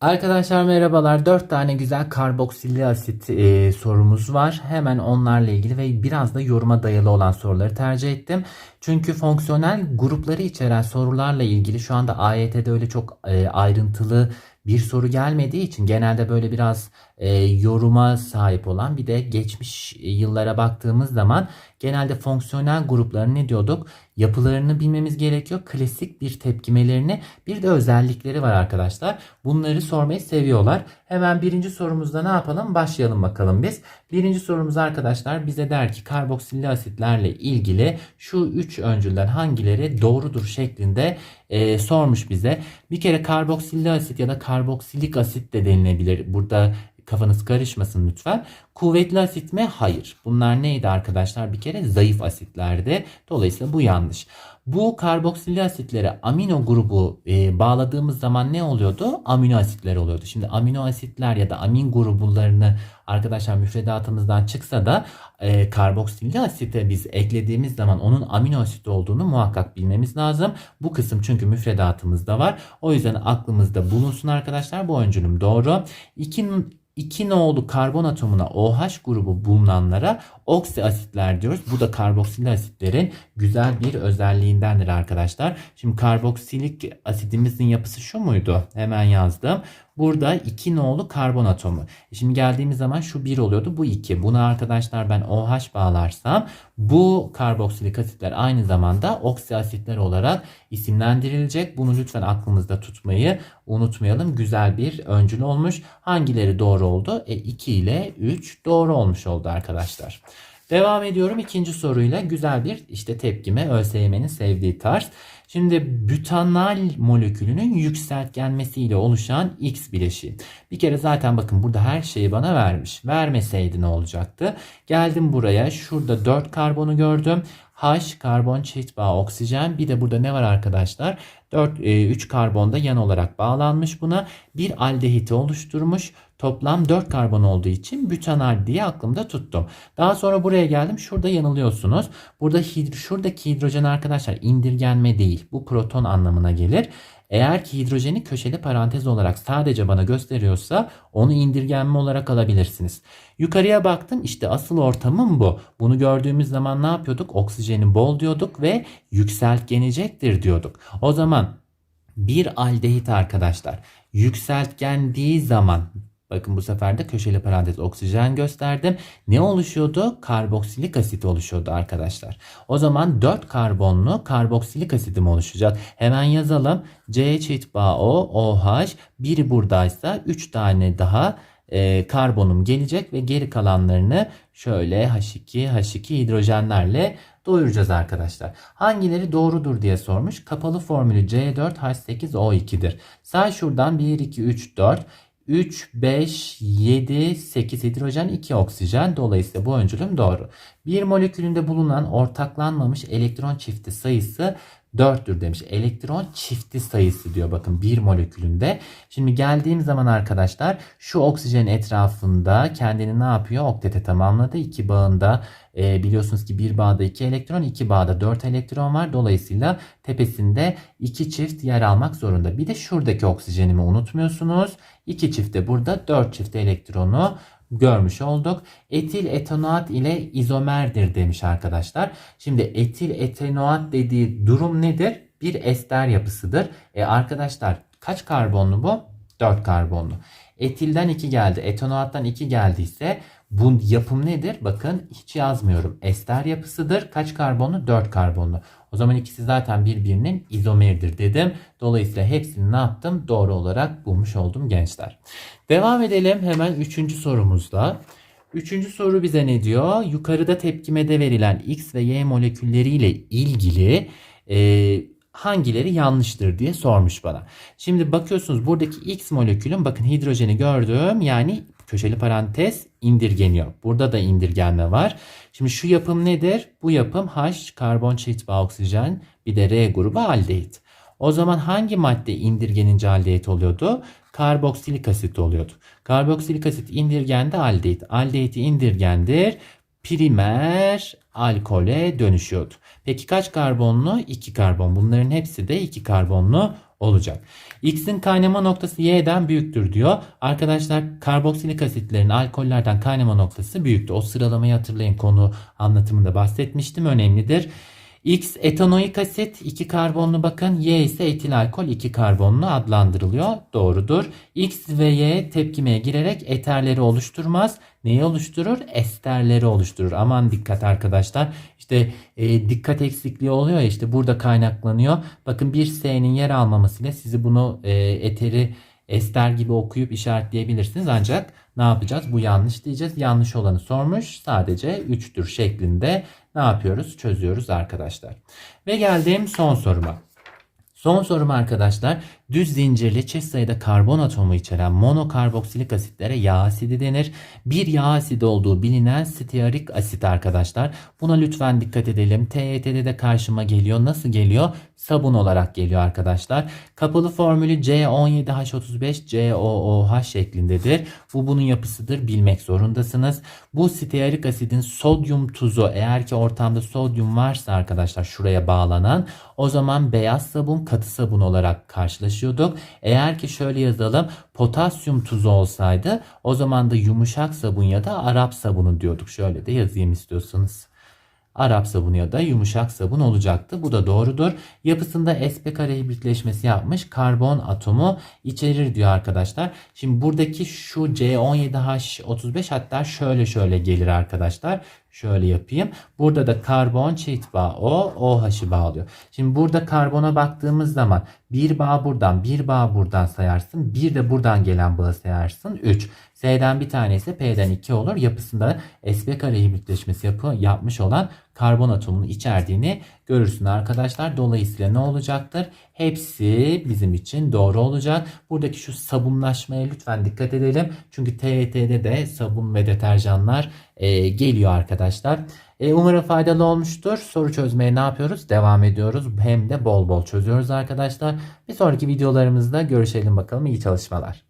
Arkadaşlar merhabalar. 4 tane güzel karboksilli asit e, sorumuz var. Hemen onlarla ilgili ve biraz da yoruma dayalı olan soruları tercih ettim. Çünkü fonksiyonel grupları içeren sorularla ilgili şu anda AYT'de öyle çok e, ayrıntılı bir soru gelmediği için genelde böyle biraz e, yoruma sahip olan bir de geçmiş yıllara baktığımız zaman genelde fonksiyonel grupların ne diyorduk? Yapılarını bilmemiz gerekiyor. Klasik bir tepkimelerini bir de özellikleri var arkadaşlar. Bunları sormayı seviyorlar. Hemen birinci sorumuzda ne yapalım? Başlayalım bakalım biz. Birinci sorumuz arkadaşlar bize der ki karboksilli asitlerle ilgili şu üç öncülden hangileri doğrudur şeklinde e, sormuş bize. Bir kere karboksilli asit ya da karboksilik asit de denilebilir. Burada kafanız karışmasın lütfen. Kuvvetli asit mi? Hayır. Bunlar neydi arkadaşlar? Bir kere zayıf asitlerdi. Dolayısıyla bu yanlış. Bu karboksilli asitlere amino grubu e, bağladığımız zaman ne oluyordu? Amino asitler oluyordu. Şimdi amino asitler ya da amin gruplarını arkadaşlar müfredatımızdan çıksa da e, karboksilli asite biz eklediğimiz zaman onun amino asit olduğunu muhakkak bilmemiz lazım. Bu kısım çünkü müfredatımızda var. O yüzden aklımızda bulunsun arkadaşlar. Bu öncülüm doğru. 2 2 nolu karbon atomuna OH grubu bulunanlara oksi asitler diyoruz. Bu da karboksilik asitlerin güzel bir özelliğindendir arkadaşlar. Şimdi karboksilik asidimizin yapısı şu muydu? Hemen yazdım. Burada 2 nolu karbon atomu. E şimdi geldiğimiz zaman şu 1 oluyordu. Bu 2. Buna arkadaşlar ben OH bağlarsam bu karboksilik asitler aynı zamanda oksi asitler olarak isimlendirilecek. Bunu lütfen aklımızda tutmayı unutmayalım. Güzel bir öncül olmuş. Hangileri doğru oldu? E 2 ile 3 doğru olmuş oldu arkadaşlar. Devam ediyorum ikinci soruyla güzel bir işte tepkime ÖSYM'nin sevdiği tarz. Şimdi butanal molekülünün yükseltgenmesiyle oluşan X bileşiği. Bir kere zaten bakın burada her şeyi bana vermiş. Vermeseydi ne olacaktı? Geldim buraya şurada 4 karbonu gördüm. H karbon çift bağ oksijen. Bir de burada ne var arkadaşlar? 4 3 karbon da yan olarak bağlanmış buna. Bir aldehiti oluşturmuş. Toplam 4 karbon olduğu için butanal diye aklımda tuttum. Daha sonra buraya geldim. Şurada yanılıyorsunuz. Burada hidro, şuradaki hidrojen arkadaşlar indirgenme değil. Bu proton anlamına gelir. Eğer ki hidrojeni köşeli parantez olarak sadece bana gösteriyorsa onu indirgenme olarak alabilirsiniz. Yukarıya baktım işte asıl ortamım bu. Bunu gördüğümüz zaman ne yapıyorduk? Oksijeni bol diyorduk ve yükseltgenecektir diyorduk. O zaman bir aldehit arkadaşlar yükseltgendiği zaman Bakın bu sefer de köşeli parantez oksijen gösterdim. Ne oluşuyordu? Karboksilik asit oluşuyordu arkadaşlar. O zaman 4 karbonlu karboksilik asitim oluşacak. Hemen yazalım. C çift bağ O, OH. Biri buradaysa 3 tane daha e, karbonum gelecek ve geri kalanlarını şöyle H2, H2 hidrojenlerle doyuracağız arkadaşlar. Hangileri doğrudur diye sormuş. Kapalı formülü C4H8O2'dir. Say şuradan 1, 2, 3, 4. 3, 5, 7, 8 hidrojen 2 oksijen. Dolayısıyla bu öncülüm doğru. Bir molekülünde bulunan ortaklanmamış elektron çifti sayısı 4'tür demiş. Elektron çifti sayısı diyor bakın bir molekülünde. Şimdi geldiğim zaman arkadaşlar şu oksijen etrafında kendini ne yapıyor? Oktete tamamladı. İki bağında e, biliyorsunuz ki bir bağda 2 elektron, iki bağda 4 elektron var. Dolayısıyla tepesinde iki çift yer almak zorunda. Bir de şuradaki oksijenimi unutmuyorsunuz. İki çifte burada 4 çift elektronu görmüş olduk. Etil etanoat ile izomerdir demiş arkadaşlar. Şimdi etil etanoat dediği durum nedir? Bir ester yapısıdır. E arkadaşlar kaç karbonlu bu? 4 karbonlu. Etilden 2 geldi. Etanoattan 2 geldiyse bu yapım nedir? Bakın hiç yazmıyorum. Ester yapısıdır. Kaç karbonlu? 4 karbonlu. O zaman ikisi zaten birbirinin izomeridir dedim. Dolayısıyla hepsini ne yaptım? Doğru olarak bulmuş oldum gençler. Devam edelim hemen 3. sorumuzda. Üçüncü soru bize ne diyor? Yukarıda tepkimede verilen X ve Y molekülleriyle ilgili e, hangileri yanlıştır diye sormuş bana. Şimdi bakıyorsunuz buradaki X molekülün bakın hidrojeni gördüm. Yani köşeli parantez indirgeniyor. Burada da indirgenme var. Şimdi şu yapım nedir? Bu yapım H karbon çift bağ oksijen bir de R grubu aldehit. O zaman hangi madde indirgenince aldehit oluyordu? Karboksilik asit oluyordu. Karboksilik asit indirgendi aldehit. Aldehiti indirgendir. Primer alkole dönüşüyordu. Peki kaç karbonlu? 2 karbon. Bunların hepsi de 2 karbonlu olacak. X'in kaynama noktası Y'den büyüktür diyor. Arkadaşlar karboksilik asitlerin alkollerden kaynama noktası büyüktür. O sıralamayı hatırlayın konu anlatımında bahsetmiştim. Önemlidir. X etanoik asit 2 karbonlu bakın. Y ise etil alkol 2 karbonlu adlandırılıyor. Doğrudur. X ve Y tepkimeye girerek eterleri oluşturmaz. Neyi oluşturur? Esterleri oluşturur. Aman dikkat arkadaşlar. İşte e, dikkat eksikliği oluyor ya işte burada kaynaklanıyor. Bakın bir S'nin yer almamasıyla sizi bunu e, eteri ester gibi okuyup işaretleyebilirsiniz. Ancak ne yapacağız? Bu yanlış diyeceğiz. Yanlış olanı sormuş. Sadece 3'tür şeklinde ne yapıyoruz? Çözüyoruz arkadaşlar. Ve geldiğim son soruma. Son sorum arkadaşlar. Düz zincirli çift sayıda karbon atomu içeren monokarboksilik asitlere yağ asidi denir. Bir yağ asidi olduğu bilinen stearik asit arkadaşlar. Buna lütfen dikkat edelim. TYT'de de karşıma geliyor. Nasıl geliyor? Sabun olarak geliyor arkadaşlar. Kapalı formülü C17H35 COOH şeklindedir. Bu bunun yapısıdır. Bilmek zorundasınız. Bu stearik asidin sodyum tuzu eğer ki ortamda sodyum varsa arkadaşlar şuraya bağlanan o zaman beyaz sabun katı sabun olarak karşılaşıyorduk. Eğer ki şöyle yazalım potasyum tuzu olsaydı o zaman da yumuşak sabun ya da Arap sabunu diyorduk. Şöyle de yazayım istiyorsanız. Arap sabunu ya da yumuşak sabun olacaktı. Bu da doğrudur. Yapısında sp kare hibritleşmesi yapmış karbon atomu içerir diyor arkadaşlar. Şimdi buradaki şu C17H35 hatta şöyle şöyle gelir arkadaşlar. Şöyle yapayım. Burada da karbon çift bağ O, OH'ı bağlıyor. Şimdi burada karbona baktığımız zaman bir bağ buradan, bir bağ buradan sayarsın. Bir de buradan gelen bağı sayarsın. 3. S'den bir tanesi P'den 2 olur. Yapısında sp kare hibritleşmesi yapı, yapmış olan karbon atomunun içerdiğini görürsün arkadaşlar. Dolayısıyla ne olacaktır? Hepsi bizim için doğru olacak. Buradaki şu sabunlaşmaya lütfen dikkat edelim. Çünkü TYT'de de sabun ve deterjanlar e, geliyor arkadaşlar. E, umarım faydalı olmuştur. Soru çözmeye ne yapıyoruz? Devam ediyoruz. Hem de bol bol çözüyoruz arkadaşlar. Bir sonraki videolarımızda görüşelim bakalım. İyi çalışmalar.